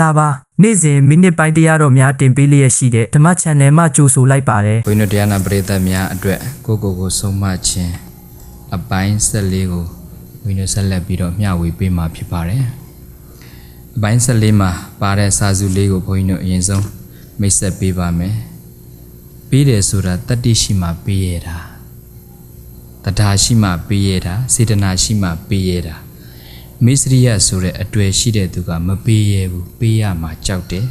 လာပါနေ့စဉ်မိနစ်ပိုင်းတရားတော်များတင်ပေးလျက်ရှိတဲ့ဓမ္မ channel မှာကြိုဆိုလိုက်ပါတယ်ဘုန်းကြီးတို့တရားနာပရိသတ်များအတွက်ကိုယ့်ကိုယ်ကိုဆုံးမခြင်းအပိုင်း14ကိုဘုန်းကြီးတို့ဆက်လက်ပြီးတော့မျှဝေပေးမှာဖြစ်ပါတယ်။အပိုင်း14မှာပါတဲ့စာစုလေးကိုဘုန်းကြီးတို့အရင်ဆုံးမိတ်ဆက်ပေးပါမယ်။ပြီးတယ်ဆိုတာတတ္တိရှိမှပြီးရတာတထာရှိမှပြီးရတာစေတနာရှိမှပြီးရတာ မိစရိယဆိုတဲ့အတွေ့ရှိတဲ့သူကမပေးရဘူးပေးရမှာကြောက်တယ်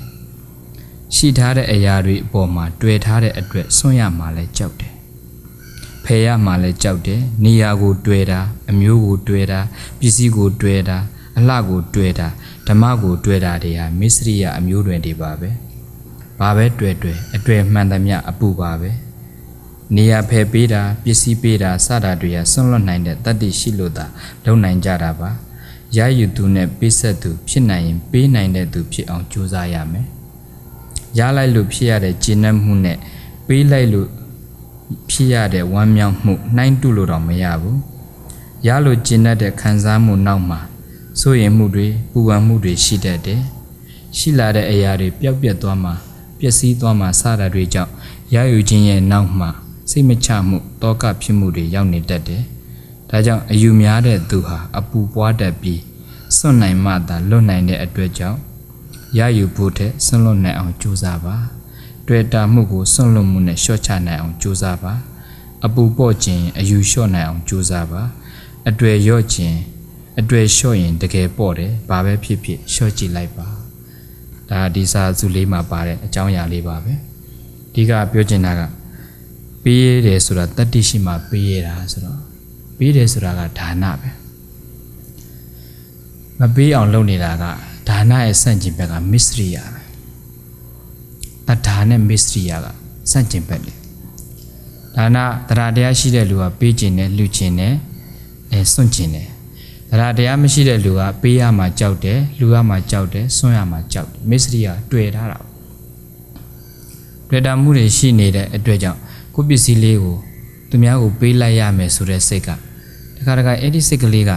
။ရှိထားတဲ့အရာတွေအပေါ်မှာတွေ့ထားတဲ့အတွက်ဆွန့်ရမှာလဲကြောက်တယ်။ဖယ်ရမှာလဲကြောက်တယ်။နေရာကိုတွေ့တာအမျိုးကိုတွေ့တာပစ္စည်းကိုတွေ့တာအလှကိုတွေ့တာဓမ္မကိုတွေ့တာတွေဟာမစ္စရိယအမျိုးတွင်တွေပါပဲ။ဘာပဲတွေ့တွေ့အတွေ့မှန်သမျှအပူပါပဲ။နေရာဖယ်ပေးတာပစ္စည်းပေးတာစတာတွေဟာဆွန့်လွတ်နိုင်တဲ့တတ္တိရှိလို့သာလုံနိုင်ကြတာပါ။ ရယူသူနဲ့ပေးဆက်သူဖြစ်နိုင်ရင်ပေးနိုင်တဲ့သူဖြစ်အောင်ကြိုးစားရမယ်။ရလိုက်လို့ဖြစ်ရတဲ့ဂျင်းနှက်မှုနဲ့ပေးလိုက်လို့ဖြစ်ရတဲ့ဝမ်းမြောက်မှုနှိုင်းတုလို့တော့မရဘူးရလို့ဂျင်းနှက်တဲ့ခံစားမှုနောက်မှာစိုးရင်မှုတွေပူပန်မှုတွေရှိတတ်တယ်ရှိလာတဲ့အရာတွေပျောက်ပြက်သွားမှာပျက်စီးသွားမှာစတာတွေကြောင့်ရယူခြင်းရဲ့နောက်မှာစိတ်မချမှုတောကဖြစ်မှုတွေရောက်နေတတ်တယ် ဒါကြောင့်အယူများတဲ့သူဟာအပူပွားတတ်ပြီးစွန့်နိုင်မှသာလွတ်နိုင်တဲ့အတွက်ကြောင့်ရယူဖို့တဲ့ဆွန့်လွတ်နိုင်အောင်ကြိုးစားပါတွေ့တာမှုကိုဆွန့်လွတ်မှုနဲ့ရှော့ချနိုင်အောင်ကြိုးစားပါအပူပေါ့ခြင်းအယူလျှော့နိုင်အောင်ကြိုးစားပါအတွေ့ရော့ခြင်းအတွေ့လျှော့ရင်တကယ်ပေါ့တယ်ဘာပဲဖြစ်ဖြစ်လျှော့ကြည့်လိုက်ပါဒါဒီစာစုလေးမှာပါတဲ့အကြောင်းအရာလေးပါပဲဒီကပြောချင်တာကပေးရတယ်ဆိုတာတတ္တိရှိမှပေးရတာဆိုတော့ ပေးတယ်ဆိုတာကဒါနပဲမပေးအောင်လုပ်နေတာကဒါနရဲ့စန့်ကျင်ဘက်ကမစ္စရိယာပဲတဒါနဲ့မစ္စရိယာကစန့်ကျင်ဘက်လေဒါနတရားတရားရှိတဲ့လူကပေးခြင်းနဲ့လှူခြင်းနဲ့အဲစွန့်ခြင်းနဲ့တရားတရားမရှိတဲ့လူကပေးရမှာကြောက်တယ်လှူရမှာကြောက်တယ်စွန့်ရမှာကြောက်တယ်မစ္စရိယာတွေ့ထားတာတွေ့တာမှုတွေရှိနေတဲ့အတွက်ကြောင့်ကိုယ့်ပစ္စည်းလေးကိုသူများကိုပေးလိုက်ရမယ်ဆိုတဲ့စိတ်က တခါတခါအဲ့ဒီစိတ်ကလေးက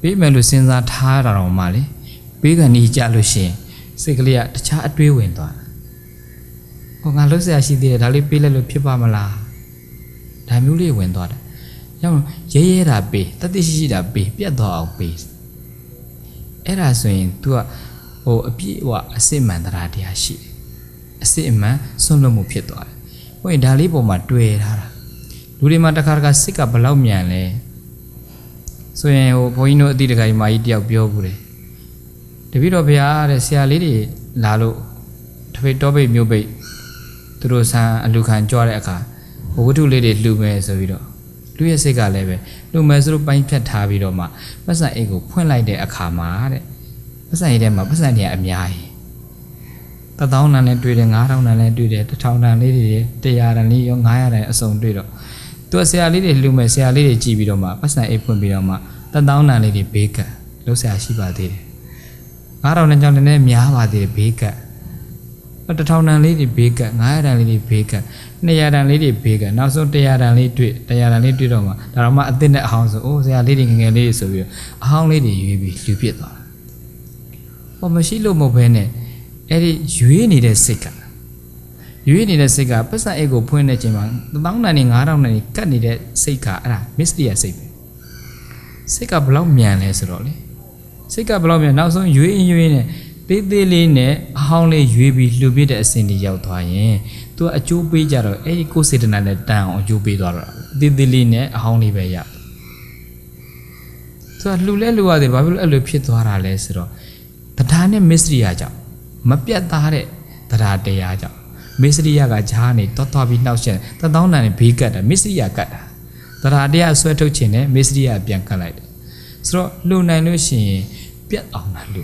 ပေးမယ်လို့စဉ်းစားထားတာတော့မှလေပေးကန်ကြီးကြလို့ရှိရင်စိတ်ကလေးကတခြားအတွေးဝင်သွားတာ။ဟောငါလှုပ်ရှားရှိသေးတယ်ဒါလေးပေးလိုက်လို့ဖြစ်ပါမလား။ဒါမျိုးလေးဝင်သွားတယ်။ရောရဲရဲတာပေးတတိရှိရှိတာပေးပြတ်သွားအောင်ပေး။အဲ့ဒါဆိုရင် तू ကဟိုအပြည့်အဝအစစ်မှန်တရားတရားရှိတယ်။အစစ်အမှန်ဆွန့်လွတ်မှုဖြစ်သွားတယ်။ဟိုရင်ဒါလေးပေါ်မှာတွေ့ထားတာ။လူတွေမှာတစ်ခါတစ်ခါစိတ်ကဘလောက်မြန်လဲ။ ဆိုရင်ဟိုဘုန်းကြီးတို့အတိတခါကြီးမာကြီးတယောက်ပြောဘူးတယ်တပည့်တော်ဘုရားတဲ့ဆရာလေးတွေလာလို့တပိတ်တောပိတ်မျိုးပိတ်သူတို့ဆန်းအလူခံကြွားတဲ့အခါဟိုဝတ္ထုလေးတွေလှူမယ်ဆိုပြီးတော့လူရဲ့စိတ်ကလည်းပဲလှူမယ်ဆိုတော့ပိုင်းဖြတ်ထားပြီးတော့မှပတ်စံအိတ်ကိုဖွင့်လိုက်တဲ့အခါမှာတဲ့ပတ်စံအိတ်ထဲမှာပတ်စံတွေအများကြီးတသောင်းတန်လည်းတွေ့တယ်9000တန်လည်းတွေ့တယ်1000တန်လေးတွေ100တန်လေးရော900တန်အစုံတွေ့တော့ သူကဆရာလေးတွေလှူမယ်ဆရာလေးတွေကြည်ပြီးတော့မှပတ်စံအိတ်ဖွင့်ပြီးတော့မှတသောင်းတန်လေးတွေဘေးကပ်လို့ဆရာရှိပါသေးတယ်9000နဲ့ကြောင့်လည်းများပါသေးတယ်ဘေးကပ်1000တန်လေးတွေဘေးကပ်900တန်လေးတွေဘေးကပ်200တန်လေးတွေဘေးကပ်နောက်ဆုံး100တန်လေးတွေ့100တန်လေးတွေ့တော့မှဒါတော့မှအစ်စ်နဲ့အဟောင်းဆိုအိုးဆရာလေးတွေငယ်ငယ်လေးတွေဆိုပြီးတော့အဟောင်းလေးတွေရွေးပြီးလူပြစ်သွားတာဟောမရှိလို့မဟုတ်ဘဲနဲ့အဲ့ဒီရွေးနေတဲ့စိတ်က ရွေးနေတဲ့စိတ်ကပတ်စံအိတ်ကိုဖွင့်တဲ့ချိန်မှာ1000တန်နဲ့9000တန်နဲ့ကတ်နေတဲ့စိတ်ကအဲ့ဒါမစ္စရိယစိတ်ပဲစိတ်ကဘလောက်မြန်လဲဆိုတော့လေစိတ်ကဘလောက်မြန်နောက်ဆုံးရွေးရင်ရွေးနဲ့သေးသေးလေးနဲ့အဟောင်းလေးရွေးပြီးလှုပ်ပြတဲ့အစဉ်တွေရောက်သွားရင်သူကအကျိုးပေးကြတော့အဲ့ဒီကိုယ်စေတနာနဲ့တန်အောင်အကျိုးပေးသွားတော့သေးသေးလေးနဲ့အဟောင်းလေးပဲရသူကလှူလဲလှူရတယ်ဘာဖြစ်လို့အဲ့လိုဖြစ်သွားတာလဲဆိုတော့တရားနဲ့မစ္စရိယကြောင့်မပြတ်သားတဲ့တရားတရားကြောင့် မစ္စရိယကဂျားနေတွတ်တွားပြီးနှောက်ရှက်တသောင်းတန်နဲ့ဘေးကတ်တာမစ္စရိယကတ်တာတရားတရားဆွဲထုတ်ခြင်းနဲ့မစ္စရိယပြန်ကတ်လိုက်တယ်ဆိုတော့လှူနိုင်လို့ရှိရင်ပြတ်အောင်လားလှူ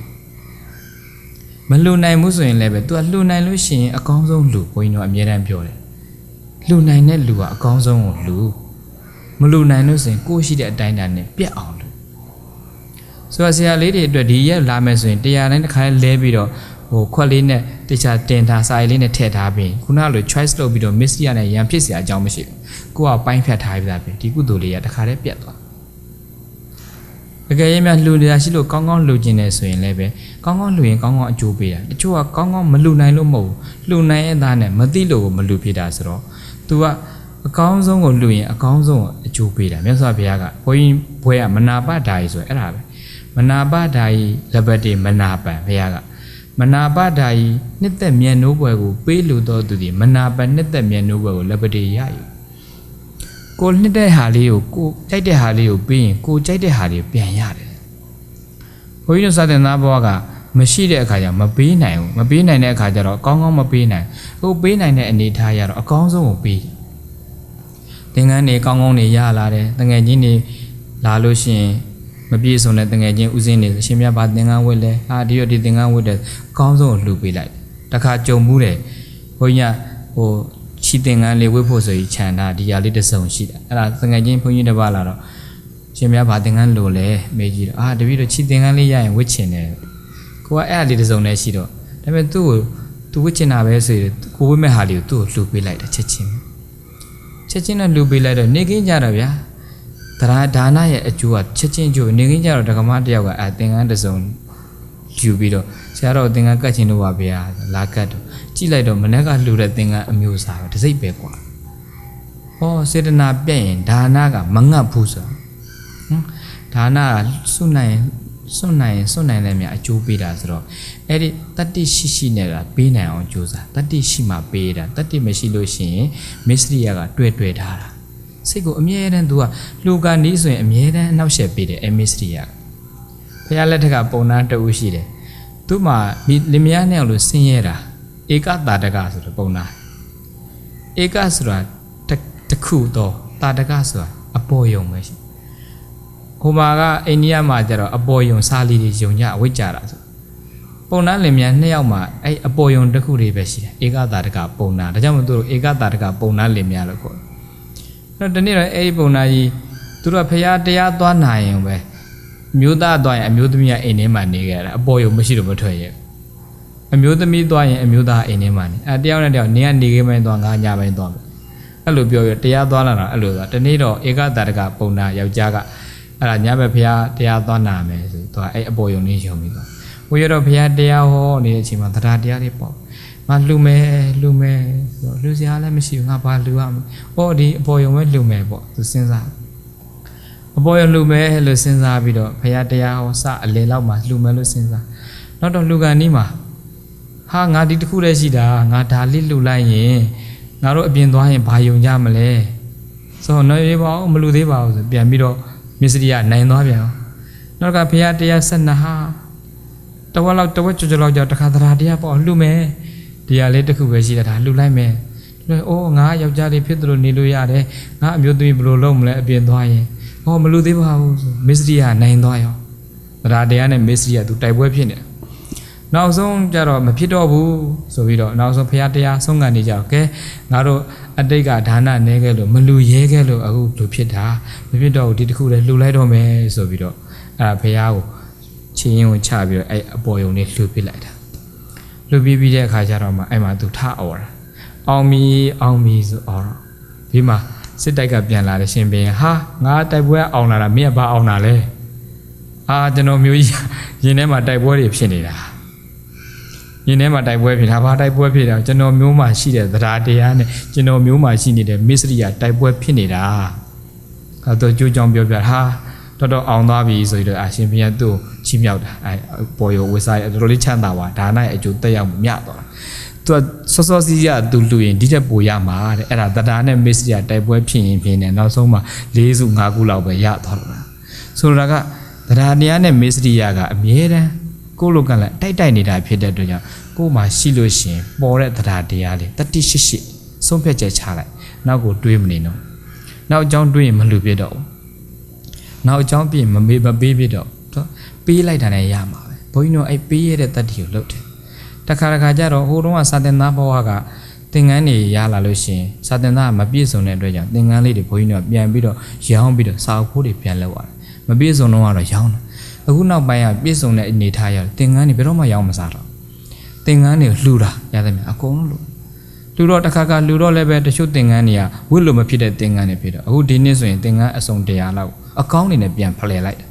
မလှူနိုင်ဘူးဆိုရင်လည်းပဲ तू ကလှူနိုင်လို့ရှိရင်အကောင်းဆုံးလှူဘုန်းကြီးတို့အမြဲတမ်းပြောတယ်လှူနိုင်တဲ့လူကအကောင်းဆုံးကိုလှူမလှူနိုင်လို့ဆိုရင်ကိုယ်ရှိတဲ့အတိုင်းအတာနဲ့ပြတ်အောင်လှူဆိုတော့ဆရာလေးတွေအတွက်ဒီရက်လာမယ်ဆိုရင်တရားတိုင်းတစ်ခါလဲပြီးတော့ ဟိုခွက်လေးနဲ့တခြားတင်ထားစာရေးလေးနဲ့ထည့်ထားပြီးခုနလို choice လုပ်ပြီးတော့ miss ရနဲ့ရန်ဖြစ်စရာအကြောင်းမရှိဘူးကိုကပိုင်းဖြတ်ထားပြီးသားပြင်ဒီကုသိုလ်လေးကတခါတည်းပြတ်သွားအကယ်၍များလှူနေတာရှိလို့ကောင်းကောင်းလှူကျင်တယ်ဆိုရင်လည်းပဲကောင်းကောင်းလှူရင်ကောင်းကောင်းအကျိုးပေးတာတချို့ကကောင်းကောင်းမလှူနိုင်လို့မဟုတ်ဘူးလှူနိုင်ရဲ့သားနဲ့မသိလို့မလှူဖြစ်တာဆိုတော့ तू ကအကောင်းဆုံးကိုလှူရင်အကောင်းဆုံးအကျိုးပေးတာမြတ်စွာဘုရားကဘုန်းကြီးဘွဲကမနာပဒါရီဆိုရင်အဲ့ဒါပဲမနာပဒါရီလဘတိမနာပံဘုရားက မနာပဓာယီနှစ်သက်မြတ်နိုးဘွယ်ကိုပေးလို့တော်သူဒီမနာပံနှစ်သက်မြတ်နိုးဘွယ်ကိုလက်ပတ်တွေရယူကိုနှစ်တဲ့ဟာလေးကိုကိုကြိုက်တဲ့ဟာလေးကိုပေးရင်ကိုကြိုက်တဲ့ဟာလေးပြန်ရတယ်ဘုန်းကြီးတို့စာသင်သားဘဝကမရှိတဲ့အခါကျမပေးနိုင်ဘူးမပေးနိုင်တဲ့အခါကျတော့အကောင်းကောင်းမပေးနိုင်ဟိုပေးနိုင်တဲ့အနေအထားရတော့အကောင်းဆုံးကိုပေးသင်္ကန်းတွေကောင်းကောင်းတွေရလာတယ်တငယ်ချင်းတွေလာလို့ရှိရင် မပြည့်စုံတဲ့တငယ်ချင်းဥစဉ်တွေအရှင်မြတ်ဘာသင်္ကန်းဝတ်လဲအာဒီရောဒီသင်္ကန်းဝတ်တယ်အကောင်းဆုံးကိုလှူပေးလိုက်တခါကြုံမှုတယ်ဘုန်းကြီးကဟိုချီသင်္ကန်းလေးဝတ်ဖို့ဆိုပြီးခြံတာဒီဟာလေးတစ်စုံရှိတယ်အဲ့ဒါတငယ်ချင်းဘုန်းကြီးတစ်ပါးလာတော့ရှင်မြတ်ဘာသင်္ကန်းလိုလဲမေးကြည့်တော့အာတပည့်တော့ချီသင်္ကန်းလေးရရင်ဝတ်ချင်တယ်ကိုကအဲ့အလေးတစ်စုံနဲ့ရှိတော့ဒါပေမဲ့သူ့ကိုသူဝတ်ချင်တာပဲဆိုရင်ကိုဝတ်မဲ့ဟာလေးကိုသူ့ကိုလှူပေးလိုက်တာချက်ချင်းချက်ချင်းနဲ့လူပေးလိုက်တော့နေကင်းကြတော့ဗျာ တရားဒါနရဲ့အကျိုးကချက်ချင်းကျိုးနေကင်းကြတော့ဒကမတယောက်ကအဲသင်္ကန်းတစ်စုံယူပြီးတော့ဆရာတော်သင်္ကန်းကတ်ချင်လို့ပါဗျာလာကတ်တော့ကြည့်လိုက်တော့မနေ့ကလှူတဲ့သင်္ကန်းအမျိုးအစားပဲတစ်စိတ်ပဲကွာဟောစေတနာပြည့်ရင်ဒါနကမငတ်ဘူးဆိုဟမ်ဒါနကစွန့်နိုင်စွန့်နိုင်စွန့်နိုင်လည်းများအကျိုးပေးတာဆိုတော့အဲ့ဒီတတ္တိရှိရှိနေတာပေးနိုင်အောင်ကြိုးစားတတ္တိရှိမှပေးတာတတ္တိမရှိလို့ရှိရင်မစ္စရိယကတွေ့တွေ့ထားတာ စိတ်ကိုအမြဲတမ်း तू ကလူကနီးဆိုရင်အမြဲတမ်းအနောက်ရှက်ပေးတယ်အမစ္စရိယဘုရားလက်ထက်ကပုံနာတအုပ်ရှိတယ်သူ့မှာမိလင်မယားနဲ့အောင်လို့ဆင်းရဲတာဧကတာတကဆိုတဲ့ပုံနာဧကဆိုတာတစ်တစ်ခုတော့တာတကဆိုတာအပေါ်ယုံပဲရှိဟိုမှာကအိန္ဒိယမှာကျတော့အပေါ်ယုံစားလီတွေယုံကြအဝိတ်ကြတာဆိုပုံနာလင်မြန်နှစ်ယောက်မှာအဲ့အပေါ်ယုံတစ်ခုတွေပဲရှိတယ်ဧကတာတကပုံနာဒါကြောင့်မို့သူတို့ဧကတာတကပုံနာလင်မြန်လို့ခေါ်တယ်အဲ့ တော့ဒီနေ့တော့အဲ့ဒီပုံနာကြီးသူတို့ကဖရာတရားသွားနိုင်ရင်ပဲအမျိုးသားသွားရင်အမျိုးသမီးကအိမ်ထဲမှာနေခဲ့တာအပေါ်ယုံမရှိလို့မထွက်ရဲ့အမျိုးသမီးသွားရင်အမျိုးသားအိမ်ထဲမှာနေအဲတယောက်နဲ့တယောက်နေကနေခဲ့မှန်းသွားငါညပိုင်းသွားမယ်အဲ့လိုပြောရတရားသွားလာတာအဲ့လိုသွားတနေ့တော့ဧကတာတကပုံနာယောက်ျားကအဲ့ဒါညဘက်ဖះတရားသွားနာမယ်ဆိုသူကအဲ့အပေါ်ယုံလေးယုံပြီးတော့ဝေရတော့ဖះတရားဟောနေတဲ့အချိန်မှာတရားတရားလေးပေါ့ ငါလှူမယ်လှူမယ်ဆိုတော့လှူစရာလည်းမရှိဘူးငါဘာလှူရမလဲ။အော်ဒီအပေါ်ယုံပဲလှူမယ်ပေါ့သူစဉ်းစားအပေါ်ယုံလှူမယ်လို့စဉ်းစားပြီးတော့ဖះတရားဟောစအလေလောက်မှာလှူမယ်လို့စဉ်းစားနောက်တော့လှူကန်နီးမှာဟာငါဒီတစ်ခုတည်းရှိတာငါဒါလေးလှူလိုက်ရင်ငါတို့အပြင်သွားရင်ဘာယုံကြမလဲဆိုတော့နော်ရေပါအောင်မလှူသေးပါဘူးဆိုပြန်ပြီးတော့မစ္စရိယနိုင်သွားပြန်အောင်နောက်ကဘုရားတရားဆက်နှစ်ဟာတဝက်လောက်တဝက်ကျော်ကျော်လောက်ကြောက်တခါသရာတရားပေါ့လှူမယ် ဒီဟာလေးတစ်ခုပဲရှိတာဒါလှူလိုက်မယ်လှူအိုးငါယောက်ျားလေးဖြစ်သလိုနေလို့ရတယ်ငါအမျိုးသမီးဘယ်လိုလုပ်မလဲအပြင်သွားရင်ဟောမလှူသေးပါဘူးဆိုမစ္စရိယနိုင်သွားရောသရာတရားနဲ့မစ္စရိယသူတိုက်ပွဲဖြစ်နေတယ်နောက်ဆုံးကြတော့မဖြစ်တော့ဘူးဆိုပြီးတော့နောက်ဆုံးဘုရားတရားဆုံးခံနေကြတော့ကဲငါတို့အတိတ်ကဒါနနေခဲ့လို့မလူရဲခဲ့လို့အခုလူဖြစ်တာမဖြစ်တော့ဘူးဒီတစ်ခုလည်းလှူလိုက်တော့မယ်ဆိုပြီးတော့အဲ့ဒါဘုရားကိုချင်းရင်ကိုချပြီးတော့အဲ့အပေါ်ယုံလေးလှူပစ်လိုက်တာ လှူပြီးပြီးတဲ့အခါကျတော့မှအဲ့မှာသူထအော်တာအောင်မီအောင်မီဆိုအော်တော့ဒီမှာစစ်တိုက်ကပြန်လာတဲ့ရှင်ဘင်းဟာငါတိုက်ပွဲအောင်လာတာမင်းကဘာအောင်လာလဲအာကျွန်တော်မျိုးကြီးရင်ထဲမှာတိုက်ပွဲတွေဖြစ်နေတာရင်ထဲမှာတိုက်ပွဲဖြစ်တာဘာတိုက်ပွဲဖြစ်တာကျွန်တော်မျိုးမှာရှိတဲ့သဒ္ဓါတရားနဲ့ကျွန်တော်မျိုးမှာရှိနေတဲ့မစ္စရိယတိုက်ပွဲဖြစ်နေတာအဲတော့ကြိုးကြောင်ပြောပြဟာ တော်တော်အောင်သွားပြီဆိုပြီးတော့အရှင်ဘုရားသူ့ကိုချီးမြှောက်တာအဲပေါ်ရောဝိစာရတော်တော်လေးချမ်းသာပါဒါနရဲ့အကျိုးတက်ရောက်မှုမြတ်သွားတာသူကစောစောစီးရသူလူရင်ဒီချက်ပိုရမှာတဲ့အဲ့ဒါသဒ္ဓါနဲ့မစ္စရိယတိုက်ပွဲဖြစ်ရင်ဖြစ်နေနောက်ဆုံးမှာ၄စု၅ခုလောက်ပဲရသွားတော့တာဆိုလိုတာကသဒ္ဓါတရားနဲ့မစ္စရိယကအမြဲတမ်းကိုယ့်လိုကလည်းတိုက်တိုက်နေတာဖြစ်တဲ့အတွက်ကြောင့်ကိုယ်မှာရှိလို့ရှိရင်ပေါ်တဲ့တရားတရားလေးတတိရှိရှိဆုံးဖြတ်ချက်ချလိုက်နောက်ကိုတွေးမနေတော့နောက်အကြောင်းတွေးရင်မလူပြတော့ဘူး နောက်အကြောင်းပြင်မမေးမပေးပြတော့သူပေးလိုက်တာနဲ့ရမှာပဲဘုန်းကြီးတို့အဲ့ပေးရတဲ့တတ္တိကိုလုပ်တယ်တခါတခါကျတော့ဟိုတုန်းကစာတင်သားဘဝကသင်္ကန်းတွေရလာလို့ရှိရင်စာတင်သားကမပြည့်စုံတဲ့အတွက်ကြောင့်သင်္ကန်းလေးတွေဘုန်းကြီးတို့ကပြန်ပြီးတော့ရောင်းပြီးတော့စာအုပ်ဖိုးတွေပြန်လုပ်ရတယ်မပြည့်စုံတော့ကတော့ရောင်းတယ်အခုနောက်ပိုင်းကပြည့်စုံတဲ့အနေထားရတယ်သင်္ကန်းတွေဘယ်တော့မှရောင်းမစားတော့သင်္ကန်းတွေလှူတာရသမျှအကုန်လုံးလှူလူတော့တစ်ခါကလူတော့လည်းပဲတချို့သင်္ကန်းတွေကဝတ်လို့မဖြစ်တဲ့သင်္ကန်းတွေဖြစ်တော့အခုဒီနေ့ဆိုရင်သင်္ကန်းအစုံ100လောက် အကောင်းနေနဲ့ပြန်ဖလှယ်လိုက်တယ်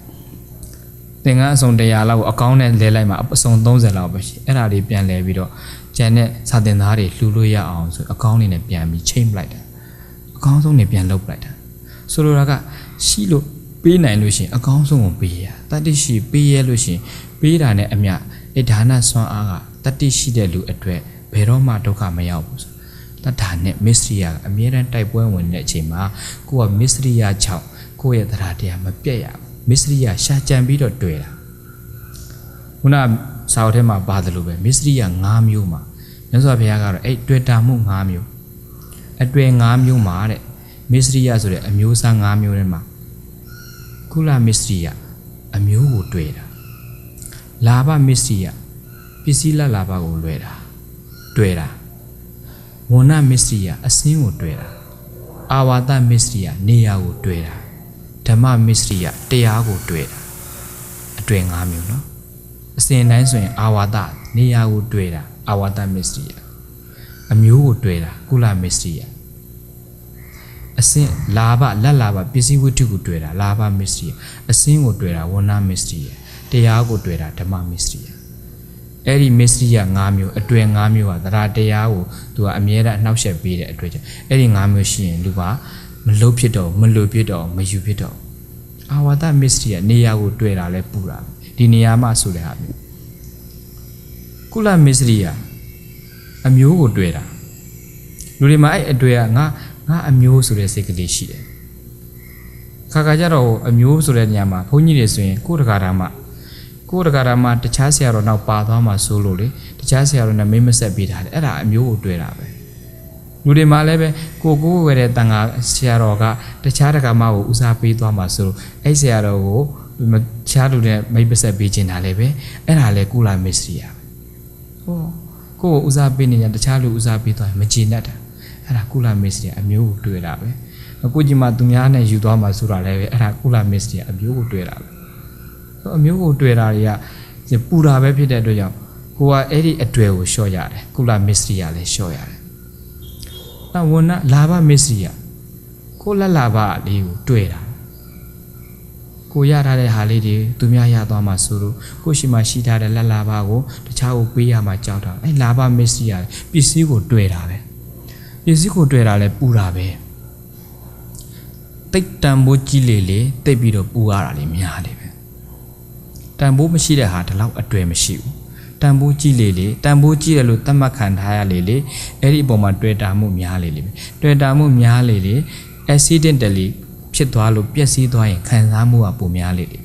သင်္ကန်းအစုံ100လောက်ကိုအကောင်းနဲ့လဲလိုက်မှာအစုံ30လောက်ပဲရှိအဲ့ဒါလေးပြန်လဲပြီးတော့ကျန်တဲ့စာတင်သားတွေလှူလို့ရအောင်ဆိုအကောင်းလေးနဲ့ပြန်ပြီးချိန်ပလိုက်တာအကောင်းဆုံးနေပြန်လုပ်ပလိုက်တာဆိုလိုတာကရှိလို့ပေးနိုင်လို့ရှရင်အကောင်းဆုံးကိုပေးရတတ္တိရှိပေးရလို့ရှရင်ပေးတာနဲ့အမျှအဲဒါနဆွမ်းအားကတတ္တိရှိတဲ့လူအတွက်ဘယ်တော့မှဒုက္ခမရောက်ဘူးဆိုတတ္ထာနဲ့မစ္စရိယကအမြဲတမ်းတိုက်ပွဲဝင်တဲ့အချိန်မှာကိုကမစ္စရိယကြောင့် ကိုယ့်ရဲ့တရားတရားမပြတ်ရဘူးမစ္စရိယရှာကြံပြီးတော့တွေ့တာခုနစာအုပ်ထဲမှာပါတယ်လို့ပဲမစ္စရိယ၅မျိုးမှာမြတ်စွာဘုရားကတော့အဲ့တွေ့တာမှု၅မျိုးအတွေ့၅မျိုးမှာတဲ့မစ္စရိယဆိုတဲ့အမျိုးအစား၅မျိုးထဲမှာကုလမစ္စရိယအမျိုးကိုတွေ့တာလာဘမစ္စရိယပစ္စည်းလလာဘကိုလွယ်တာတွေ့တာဝဏမစ္စရိယအစင်းကိုတွေ့တာအာဝါဒမစ္စရိယနေရာကိုတွေ့တာ ဓမ္မမစ္စရိယတရားကိုတွေ့တာအတွေ့၅မျိုးနော်အစဉ်တိုင်းဆိုရင်အာဝါဒနေရာကိုတွေ့တာအာဝါဒမစ္စရိယအမျိုးကိုတွေ့တာကုလမစ္စရိယအစင်းလာဘလက်လာဘပစ္စည်းဝတ္ထုကိုတွေ့တာလာဘမစ္စရိယအစင်းကိုတွေ့တာဝဏမစ္စရိယတရားကိုတွေ့တာဓမ္မမစ္စရိယအဲ့ဒီမစ္စရိယ၅မျိုးအတွေ့၅မျိုးကသရတရားကိုသူကအမြဲတမ်းအနှောက်ယှက်ပေးတဲ့အတွေ့အကြအဲ့ဒီ၅မျိုးရှိရင်လူက မလုတ်ဖြစ်တော့မလွတ်ဖြစ်တော့မယူဖြစ်တော့အာဝါဒမစ္စရိယနေရာကိုတွေ့တာလဲပူတာဒီနေရာမှာဆိုတဲ့ဟာမျိုးကုလမစ္စရိယအမျိုးကိုတွေ့တာလူတွေမှာအဲ့အတွေ့ကငါငါအမျိုးဆိုတဲ့စိတ်ကလေးရှိတယ်ခါခါကြတော့အမျိုးဆိုတဲ့ညမှာဘုန်းကြီးတွေဆိုရင်ကိုယ်တကာတာမှာကိုယ်တကာတာမှာတခြားဆရာတော်နောက်ပါသွားမှာဆိုလို့လေတခြားဆရာတော်နဲ့မိတ်မဆက်ပေးတာလေအဲ့ဒါအမျိုးကိုတွေ့တာပဲ လူတွေမှာလည်းပဲကိုကိုဝယ်တဲ့တန်ခါဆရာတော်ကတခြားတကာမကိုဦးစားပေးသွားမှာဆိုလို့အဲ့ဆရာတော်ကိုမချားလူနဲ့မိတ်မဆက်ပေးချင်တာလည်းပဲအဲ့ဒါလည်းကုလာမစ္စရိယပဲဟောကိုကိုဦးစားပေးနေကြတခြားလူဦးစားပေးသွားရင်မကြည်နဲ့တာအဲ့ဒါကုလာမစ္စရိယအမျိုးကိုတွေ့တာပဲအခုကြီးမှသူများနဲ့ယူသွားမှာဆိုတာလည်းပဲအဲ့ဒါကုလာမစ္စရိယအမျိုးကိုတွေ့တာပဲအမျိုးကိုတွေ့တာတွေကပူတာပဲဖြစ်တဲ့အတွက်ကြောင့်ကိုကအဲ့ဒီအတွေ့ကိုလျှော့ရတယ်ကုလမစ္စရိယလည်းလျှော့ရတယ်။ နောက်ဝဏလာဘမစ္စရိယကိုလက်လာဘလေးကိုတွေ့တာကိုရထားတဲ့ဟာလေးတွေသူများရသွားမှဆိုလို့ကိုရှိမှရှိထားတဲ့လက်လာဘကိုတခြားကိုပေးရမှကြောက်တာအဲ့လာဘမစ္စရိယပစ္စည်းကိုတွေ့တာပဲပစ္စည်းကိုတွေ့တာလည်းပူတာပဲတိတ်တန်ဖိုးကြီးလေလေတိတ်ပြီးတော့ပူရတာလေများလေပဲတန်ဖိုးမရှိတဲ့ဟာဒီလောက်အတွေ့မရှိဘူး တန်ဖိုးကြီးလေလေတန်ဖိုးကြီးတယ်လို့သတ်မှတ်ခံထားရလေလေအဲ့ဒီအပေါ်မှာတွေ့တာမှုများလေလေတွေ့တာမှုများလေလေ accidentally ဖြစ်သွားလို့ပျက်စီးသွားရင်ခံစားမှုကပိုများလေလေ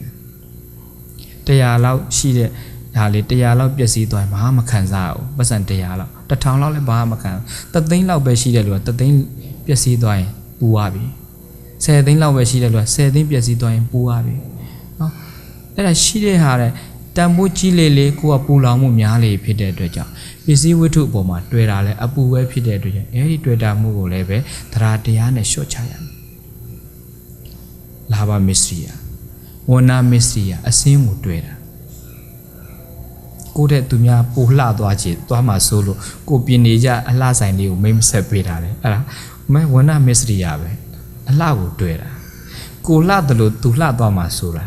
တရားလောက်ရှိတဲ့ဒါလေတရားလောက်ပျက်စီးသွားရင်ဘာမှမခံစားဘူးပတ်စံတရားလောက်တစ်ထောင်လောက်လည်းဘာမှမခံတသိန်းလောက်ပဲရှိတဲ့လူကတသိန်းပျက်စီးသွားရင်ပူသွားပြီဆယ်သိန်းလောက်ပဲရှိတဲ့လူကဆယ်သိန်းပျက်စီးသွားရင်ပူသွားပြီနော်အဲ့ဒါရှိတဲ့ဟာတဲ့ တန်ဖိုးကြီးလေလေကိုကပူလောင်မှုများလေဖြစ်တဲ့အတွက်ကြောင့်ပစ္စည်းဝတ္ထုအပေါ်မှာတွေ့တာလဲအပူပဲဖြစ်တဲ့အတွက်ကြောင့်အဲ့ဒီတွေ့တာမှုကိုလည်းပဲသရာတရားနဲ့ရှော့ချရမယ်လာဘမစ္စရိယဝဏမစ္စရိယအစင်းကိုတွေ့တာကိုတဲ့သူများပိုလှသွားချေသွားမှဆိုလို့ကိုပြင်နေကြအလှဆိုင်လေးကိုမိမ့်ဆက်ပေးတာလေအဲ့ဒါမဲဝဏမစ္စရိယပဲအလှကိုတွေ့တာကိုလှတယ်လို့သူလှသွားမှဆိုတာ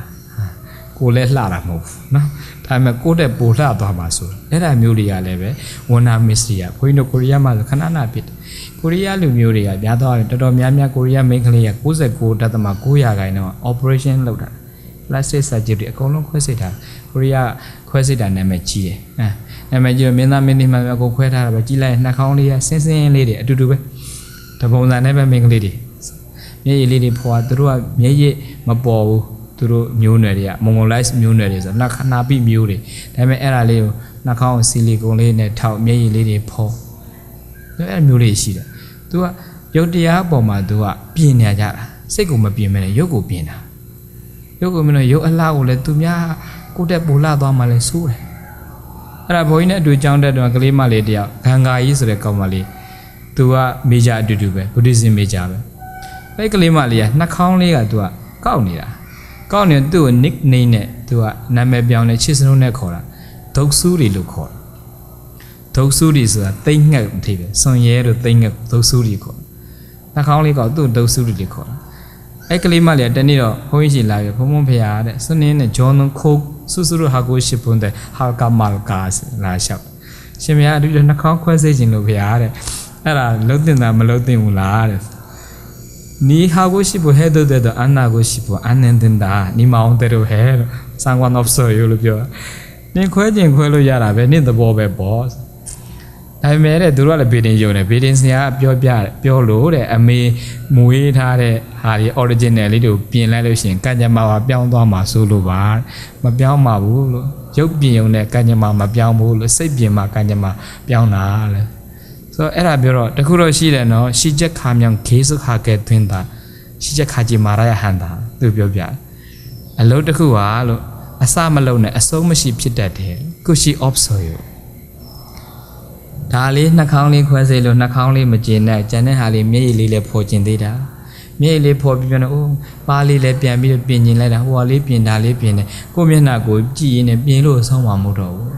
ကိုလည်းလှတာမဟုတ်ဘူးနော်ဒါပေမဲ့ကိုတဲ့ပိုလှသွားမှဆိုတာအဲ့ဒါမျိုးတွေကလည်းပဲဝဏမစ္စရိယဘုန်းကြီးတို့ကိုရီးယားမှာခဏနာဖြစ်တယ်ကိုရီးယားလူမျိုးတွေကများတော့တော်တော်များများကိုရီးယားမိန်းကလေးက69.9ရာခိုင်နှုန်း operation လုပ်တာ plastic surgery အကုန်လုံးခွဲစိတ်တာကိုရီးယားခွဲစိတ်တာနာမည်ကြီးတယ်အဲနာမည်ကြီးမင်းသားမင်းသမီးမှအကုန်ခွဲထားတာပဲကြီးလိုက်နှာခေါင်းလေးကဆင်းဆင်းလေးတွေအတူတူပဲတပုံစံနဲ့ပဲမိန်းကလေးတွေမျက်ရည်လေးတွေဖွာသူတို့ကမျက်ရည်မပေါ်ဘူး သူတို့မျိုးနွယ်တွေကမုံမုံ light မျိုးနွယ်တွေဆိုနှာခနာပိမျိုးတွေဒါပေမဲ့အဲ့ဒါလေးကိုနှာခေါင်းဆီလီကွန်လေးနဲ့ထောက်မျက်ရည်လေးတွေဖော်အဲ့မျိုးလေးရှိတယ်။ तू ကရုပ်တရားအပေါ်မှာ तू ကပြင်နေကြတာစိတ်ကိုမပြင်မဲနဲ့ရုပ်ကိုပြင်တာ။ရုပ်ကိုမင်းတို့ရုပ်အလားကိုလည်းသူများကိုတက်ပူလာသွားမှလည်းစိုးတယ်။အဲ့ဒါဘိုးကြီးနဲ့အတူကြောင်းတက်တော့ကလေးမလေးတယောက်ဂန်ဂါကြီးဆိုတဲ့ကောင်မလေး तू ကမေဂျာအတူတူပဲဘုဒ္ဓဇင်မေဂျာပဲ။အဲ့ကလေးမလေးကနှာခေါင်းလေးက तू ကကောက်နေတာ။ ကောက်နေသူ့ကို nickname နဲ့ तू ကနာမည်ပြောင်းနေချစ်စလုံးနဲ့ခေါ်တာ။ဒုတ်ဆူးတွေလို့ခေါ်တာ။ဒုတ်ဆူးတွေဆိုတာတိတ်ငှက်အထိပဲ။စွန်ရဲတို့တိတ်ငှက်ဒုတ်ဆူးတွေခေါ်။နှာခေါင်းလေးကောက်သူ့ဒုတ်ဆူးတွေခေါ်တာ။အဲ့ကလေးမလေးကတနေ့တော့ဘုန်းကြီးရှိလာပြီဘုံဘုံဖရာတဲ့စွနင်းနဲ့ဂျောင်းလုံးခိုးစုစုဟာကိုရှိပွန်းတဲ့ဟာကမာကာလာလျှောက်ရှင်မရအတူနှာခေါင်းခွဲစေခြင်းလို့ဖရားတဲ့အဲ့ဒါလုံးတင်တာမလုံးတင်ဘူးလားတဲ့ 네 하고 싶어 해도 돼도 안 하고 싶어 안 된다 네 마음대로 해 상관없어요 이러죠 네 괴진 괴로 야라 왜네 더버 배버 ဒါပေမဲ့တဲ့သူတို့ကလည်းဘေဒင်ယုံတယ်ဘေဒင်ဆရာကပြောပြပြောလို့တဲ့အမေမွေးထားတဲ့ဟာတွေ original လေးတွေကိုပြင်လိုက်လို့ရှိရင်ကัญမာပါပြောင်းသွားမှာဆိုလို့ပါမပြောင်းပါဘူးလို့ရုပ်ပြင်ုံနဲ့ကัญမာမပြောင်းဘူးလို့စိတ်ပြင်မှာကัญမာပြောင်းတာလဲ ဆိုတော့အဲ့ဒါပြောတော့တခုတော့ရှိတယ်နော်ရှိချက်ခါမြောင်ခေစုခါကဲသွင်းတာရှိချက်ခါကြီးမာရယဟန်တာသူပြောပြအလုံးတစ်ခုပါလို့အစမလုံးနဲ့အဆုံးမရှိဖြစ်တတ်တယ်ကုရှိ off ဆိုရဒါလေးနှာခေါင်းလေးခွဲစေလို့နှာခေါင်းလေးမကျင်နဲ့ကျန်တဲ့ဟာလေးမျက်ရည်လေးလည်းဖော်ကျင်သေးတာမျက်ရည်လေးဖော်ပြီးပြန်တော့အိုးပါးလေးလည်းပြန်ပြီးပြင်ကျင်လိုက်တာဟိုဟာလေးပြင်တာလေးပြင်တယ်ကိုယ့်မျက်နှာကိုကြည့်ရင်းနဲ့ပြင်လို့ဆောင်းမှာမဟုတ်တော့ဘူး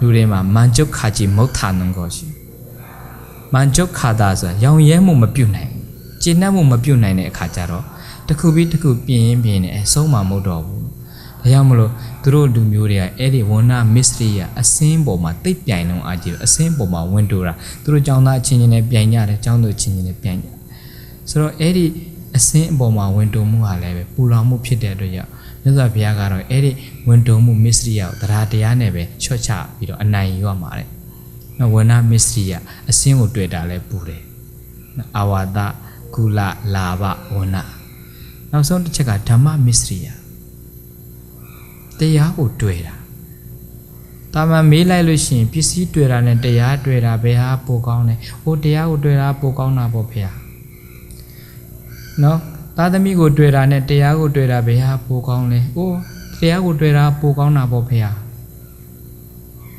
လူတွေမှာမန်ကျုပ်ခါကြီးမုတ်ထာနံကိုရှိ မန်ကျုပ်ခါတာဆိုတာရောင်ရဲမှုမပြုတ်နိုင်ဘူးကျင်နှက်မှုမပြုတ်နိုင်တဲ့အခါကျတော့တစ်ခုပြီးတစ်ခုပြင်ရင်ပြင်နေအဆုံးမှာမဟုတ်တော့ဘူးဒါကြောင့်မလို့သူတို့လူမျိုးတွေကအဲ့ဒီဝဏမစ္စရိယအစင်းပေါ်မှာတိတ်ပြိုင်လုံးအားကြီးအစင်းပေါ်မှာဝင်တူတာသူတို့ကြောင်းသားအချင်းချင်းနဲ့ပြိုင်ကြတယ်ကြောင်းသူချင်းချင်းနဲ့ပြိုင်ကြဆိုတော့အဲ့ဒီအစင်းအပေါ်မှာဝင်တူမှုဟာလည်းပဲပူလောင်မှုဖြစ်တဲ့အတွက်ကြောင့်မြတ်စွာဘုရားကတော့အဲ့ဒီဝင်တူမှုမစ္စရိယကိုတရားတရားနဲ့ပဲချော့ချပြီးတော့အနိုင်ယူရမှာတဲ့ နော်ဝဏမစ္စရိယအစင်းကိုတွေ့တာလဲပူတယ်နော်အာဝါဒကုလလာဘဝဏနောက်ဆုံးတစ်ချက်ကဓမ္မမစ္စရိယတရားကိုတွေ့တာတာမန်မေးလိုက်လို့ရှိရင်ပစ္စည်းတွေ့တာနဲ့တရားတွေ့တာဘယ်ဟာပိုကောင်းလဲ။ဟိုတရားကိုတွေ့တာပိုကောင်းတာပေါ့ဖေ။နော်သားသမီးကိုတွေ့တာနဲ့တရားကိုတွေ့တာဘယ်ဟာပိုကောင်းလဲ။အိုးတရားကိုတွေ့တာပိုကောင်းတာပေါ့ဖေ။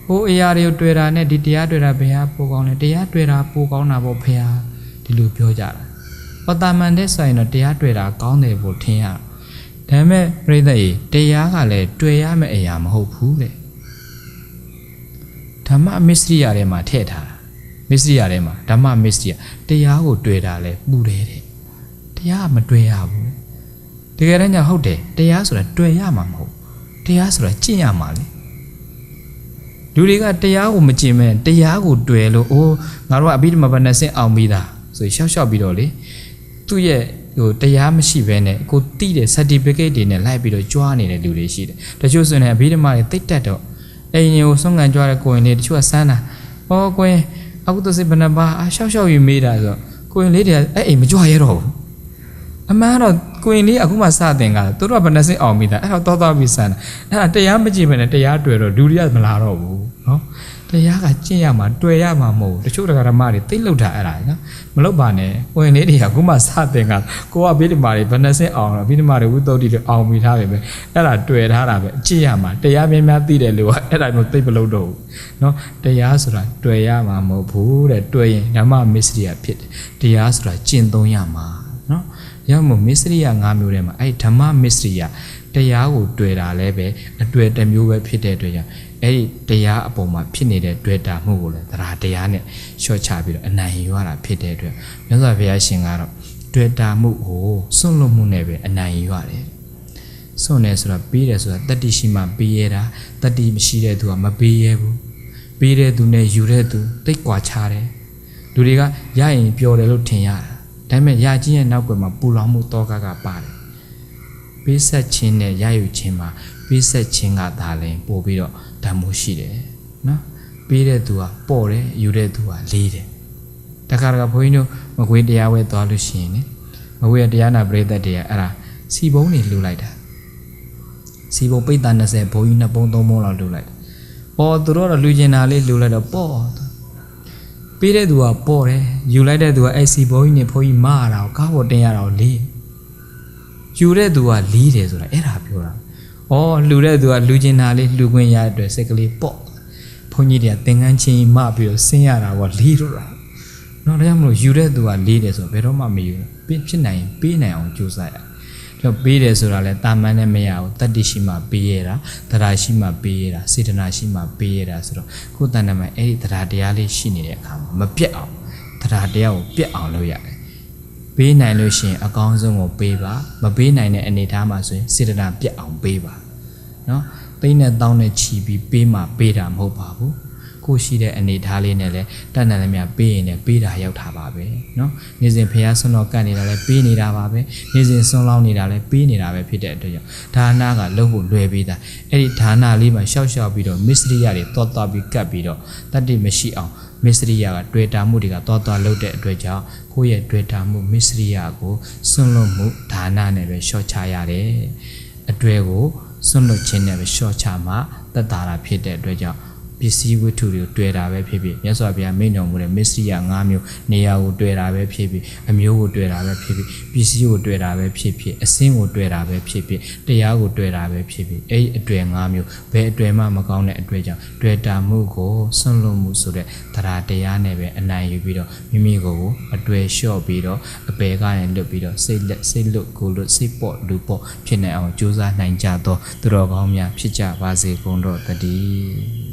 ဟိုအရာတွေကိုတွေ့တာနဲ့ဒီတရားတွေ့တာဘယ်ဟာပိုကောင်းလဲ။တရားတွေ့တာပိုကောင်းတာပေါ့ဖေ။ဒီလိုပြောကြတာ။ပတာမန်တဲ့ဆိုရင်တော့တရားတွေ့တာကောင်းတယ်ဖို့ထင်ရတာ။ဒါပေမဲ့ပြိဿရေတရားကလည်းတွေ့ရမယ့်အရာမဟုတ်ဘူးတဲ့ဓမ္မမစ္စရိယထဲမှာထည့်ထားတာမစ္စရိယထဲမှာဓမ္မမစ္စရိယတရားကိုတွေ့တာလဲပူတယ်တဲ့တရားကမတွေ့ရဘူးတကယ်တမ်းကျဟုတ်တယ်တရားဆိုတာတွေ့ရမှာမဟုတ်တရားဆိုတာကျင့်ရမှာလေ လူတွေကတရားကိုမကျင့်မဲ့တရားကိုတွေ့လို့အိုးငါတို့ကအဘိဓမ္မာဘဏ္ဍဆင့်အောင်ပြီးသားဆိုရှောက်ရှောက်ပြီးတော့လေသူ့ရဲ့ဟိုတရားမရှိဘဲနဲ့ကိုတိတဲ့ certificate တွေနဲ့လိုက်ပြီးတော့ကြွားနေတဲ့လူတွေရှိတယ်တချို့ဆိုရင်အဘိဓမ္မာတွေတိတ်တက်တော့အိမ်ကိုဆုံးကန်ကြွားတဲ့ကိုရင်လေးတချို့ကစမ်းတာဟောကိုရင်အခုသစိဘဏ္ဍပါအရှောက်ရှောက်ယူမေးတာဆိုကိုရင်လေးတွေကအဲ့အိမ်မကြွားရတော့ဘူးအမှန်တော့ ကိုရင်လေးအခုမှစတင်ကသူတို့ကဘယ်နှစင်းအောင်မိတာအဲ့တော့တောတော့ပြီးစမ်းတာအဲ့ဒါတရားမကြည့်ဘဲနဲ့တရားတွေ့တော့ဒုတိယမလာတော့ဘူးနော်တရားကကျင့်ရမှာတွေ့ရမှာမဟုတ်ဘူးတချို့တရားဓမ္မတွေသိလောက်တာအဲ့ဒါနော်မလောက်ပါနဲ့ကိုရင်လေးတွေကအခုမှစတင်ကကိုကဘိဓမ္မာတွေဘယ်နှစင်းအောင်တော့ဘိဓမ္မာတွေဝိသုဒ္ဓိတွေအောင်မိထားပဲပဲအဲ့ဒါတွေ့ထားတာပဲအကျင့်ရမှာတရားများများသိတယ်လို့အဲ့ဒါမျိုးသိမလို့တော့ဘူးနော်တရားဆိုတာတွေ့ရမှာမဟုတ်ဘူးတဲ့တွေ့ရင်ဓမ္မမစ္စရိယဖြစ်တယ်တရားဆိုတာကျင့်သုံးရမှာနော် ရမို့မစ္စရိယ၅မျိုးထဲမှာအဲ့ဓမ္မမစ္စရိယတရားကိုတွေ့တာလည်းပဲအတွေ့တစ်မျိုးပဲဖြစ်တဲ့အတွက်ကြောင့်အဲ့ဒီတရားအပေါ်မှာဖြစ်နေတဲ့တွေ့တာမှုကိုလည်းတရားတရားနဲ့ရှော့ချပြီးတော့အနိုင်ယူရတာဖြစ်တဲ့အတွက်မြတ်စွာဘုရားရှင်ကတော့တွေ့တာမှုကိုစွန့်လွတ်မှုနဲ့ပဲအနိုင်ယူရတယ်စွန့်နေဆိုတာပြီးတယ်ဆိုတာတတ္တိရှိမှပြီးရတာတတ္တိမရှိတဲ့သူကမပြီးရဘူးပြီးတဲ့သူနဲ့ယူတဲ့သူတိတ်ကွာခြားတယ်လူတွေကရရင်ပျော်တယ်လို့ထင်ရတာ ဒါပေမဲ့ရချင်းရဲ့နောက်ွယ်မှာပူလောင်မှုတောကကပါတယ်ပေးဆက်ခြင်းနဲ့ရယူခြင်းမှာပေးဆက်ခြင်းကဒါလည်းပို့ပြီးတော့ဓာတ်မှုရှိတယ်နော်ပေးတဲ့သူကပေါ့တယ်ယူတဲ့သူကလေးတယ်တခါတခါဘုန်းကြီးတို့မကွေးတရားဝဲသွားလို့ရှိရင်လေမကွေးကတရားနာပရိသတ်တွေကအဲ့ဒါစီပုံးတွေလှူလိုက်တာစီပုံပိတ်တာ20ဘုန်းကြီးနှစ်ပုံသုံးပုံလောက်လှူလိုက်။အော်သူတို့တော့လူကျင်တာလေးလှူလိုက်တော့ပေါ့ ပေးတဲ့သူကပေါ့တယ်ယူလိုက်တဲ့သူကအဲ့စီဘုန်းကြီးနဲ့ဘုန်းကြီးမရတာကိုကားပေါ်တင်ရတာကိုလေးယူတဲ့သူကလီးတယ်ဆိုတာအဲ့ဒါပြောတာ။အော်လှူတဲ့သူကလူကျင်တာလေးလှူခွင့်ရတဲ့အတွက်စိတ်ကလေးပေါ့ဘုန်းကြီးတွေကသင်္ကန်းချင်းမပြီးတော့ဆင်းရတာကလီးတော့တာ။နော်ဒါကြောင့်မလို့ယူတဲ့သူကလေးတယ်ဆိုတော့ဘယ်တော့မှမယူဘူးဖြစ်နိုင်ရင်ပေးနိုင်အောင်ကြိုးစားရ တော့ပေးတယ်ဆိုတာလဲတာမန်နဲ့မရဘူးတတ္တိရှိမှပေးရတာတရားရှိမှပေးရတာစေတနာရှိမှပေးရတာဆိုတော့ကိုယ်တဏ္ဍမှာအဲ့ဒီတရားတရားလေးရှိနေတဲ့အခါမှာမပြတ်အောင်တရားတရားကိုပြတ်အောင်လုပ်ရတယ်ပေးနိုင်လို့ရှိရင်အကောင်းဆုံးကိုပေးပါမပေးနိုင်တဲ့အနေအထားမှာဆိုရင်စေတနာပြတ်အောင်ပေးပါနော်သိန်းနဲ့တောင်းနဲ့ချီပြီးပေးမှပေးတာမဟုတ်ပါဘူး ကိုရှိတဲ့အနေထားလေးနဲ့လည်းတတ်နိုင်လည်းမြပေးရင်လည်းပေးတာရောက်တာပါပဲเนาะနေစဉ်ဖះဆွန်းတော်ကတ်နေတာလည်းပေးနေတာပါပဲနေစဉ်ဆွန်းလောင်းနေတာလည်းပေးနေတာပဲဖြစ်တဲ့အတွက်ကြောင့်ဒါနကလုံးဖို့လွယ်ပြီးသားအဲ့ဒီဒါနလေးမှာရှောက်ရှောက်ပြီးတော့မစ္စရိယတွေတောတောပြီးကတ်ပြီးတော့တတ္တိမရှိအောင်မစ္စရိယကတွေ့တာမှုတွေကတောတောလုပ်တဲ့အတွက်ကြောင့်ကိုယ့်ရဲ့တွေ့တာမှုမစ္စရိယကိုဆွန့်လွတ်မှုဒါနနဲ့ပဲရှော့ချရတယ်အတွေ့ကိုဆွန့်လွတ်ခြင်းနဲ့ပဲရှော့ချမှတက်တာတာဖြစ်တဲ့အတွက်ကြောင့် ပစ္စည်းဝတ္ထုတွေကိုတွေ့တာပဲဖြစ်ဖြစ်မြတ်စွာဘုရားမိန့်တော်မူတဲ့မစ္စရိယ၅မျိုးနေရာကိုတွေ့တာပဲဖြစ်ဖြစ်အမျိုးကိုတွေ့တာပဲဖြစ်ဖြစ်ပစ္စည်းကိုတွေ့တာပဲဖြစ်ဖြစ်အစင်းကိုတွေ့တာပဲဖြစ်ဖြစ်တရားကိုတွေ့တာပဲဖြစ်ဖြစ်အဲ့ဒီအတွေ့၅မျိုးဘယ်အတွေ့မှမကောင်းတဲ့အတွေ့ကြောင့်တွေ့တာမှုကိုဆွန့်လွတ်မှုဆိုတဲ့တရားတရားနဲ့ပဲအနိုင်ယူပြီးတော့မိမိကိုယ်ကိုအတွေ့လျှော့ပြီးတော့အပေကနေလွတ်ပြီးတော့စိတ်လက်စိတ်လွတ်ကိုယ်လွတ်စိတ်ပေါ့လူပေါ့ဖြစ်နေအောင်ကြိုးစားနိုင်ကြတော့သူတော်ကောင်းများဖြစ်ကြပါစေကုန်တော့တည်း